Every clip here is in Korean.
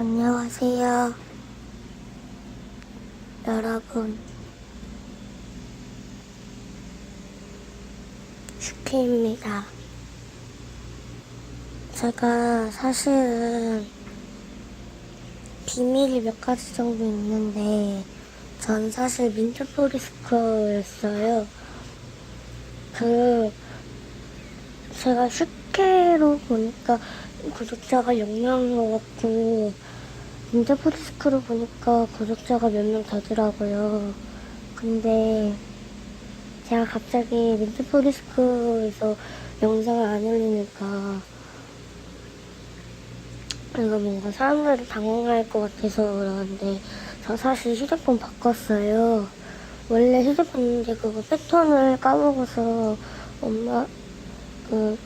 안녕하세요. 여러분. 슈키입니다. 제가 사실은 비밀이 몇 가지 정도 있는데, 전 사실 민트포리스커였어요. 그, 제가 슈 케로 보니까 구독자가 0명인 것 같고, 민트포리스크로 보니까 구독자가 몇명 되더라고요. 근데, 제가 갑자기 민트포리스크에서 영상을 안 올리니까, 이거 뭔가 사람들이 당황할 것 같아서 그러는데, 저 사실 휴대폰 바꿨어요. 원래 휴대폰인데 그거 패턴을 까먹어서 엄마, 그,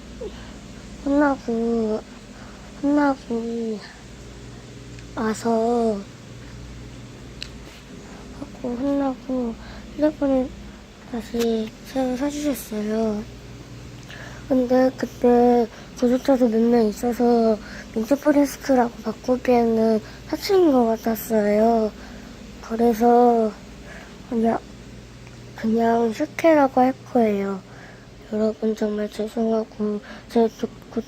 혼나고, 혼나고 와서, 하고 혼나고 휴대폰을 다시 새로 사주셨어요. 근데 그때 구독자도 몇 명 있어서 민트포레스크라고 바꾸기에는 사칭인 것 같았어요. 그래서 그냥 그냥 슈케라고 할 거예요. 여러분 정말 죄송하고 제 구, 구,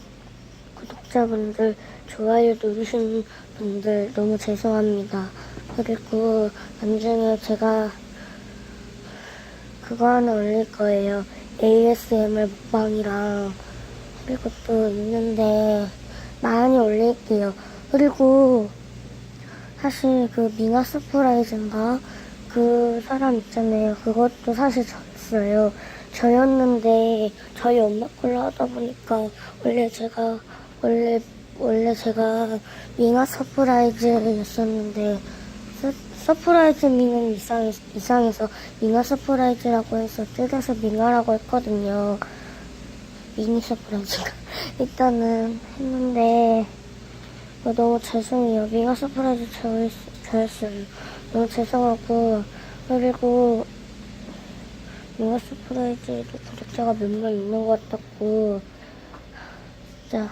구독자분들 좋아요 누르시는 분들 너무 죄송합니다. 그리고 나중에 제가 그거 하나 올릴 거예요. ASMR 먹방이랑 그리고 또 있는데 많이 올릴게요. 그리고 사실 그 미나 서프라이즈인가 그 사람 있잖아요. 그것도 사실 저였어요. 저였는데 저희 엄마 걸로 하다 보니까 원래 제가 원래 원래 제가 미나 서프라이즈였었는데 서, 서프라이즈 미는 이상, 이상해서 미나 서프라이즈라고 해서 뜯어서 미나라고 했거든요. 미니 서프라이즈가 일단은 했는데 어, 너무 죄송해요. 미나 서프라이즈 저였, 저였어요. 너무 죄송하고 그리고 미나 서프라이즈에도 구독자가 몇 명 있는 것 같았고 진짜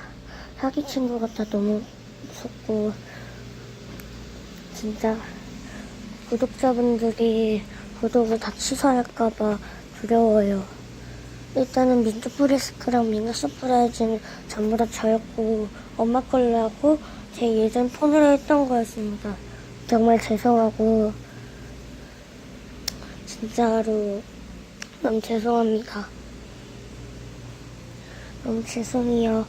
사기 친구 같아 너무 무섭고 진짜 구독자분들이 구독을 다 취소할까봐 두려워요. 일단은 민트프리스크랑 미나서프라이즈는 전부 다 저였고 엄마 걸로 하고 제 예전 폰으로 했던 거였습니다. 정말 죄송하고 진짜로 너무 죄송합니다. 너무 죄송해요.